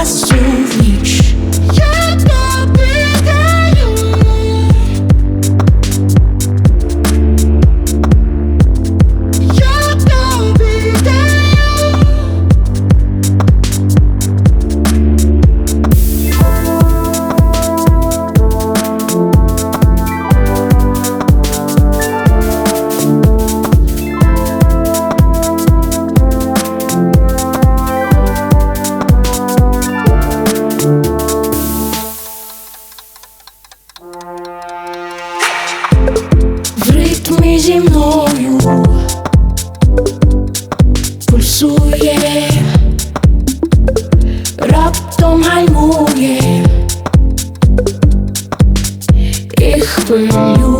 лине одразу зі мною. Пульсує, раптом гальмує. І хвилює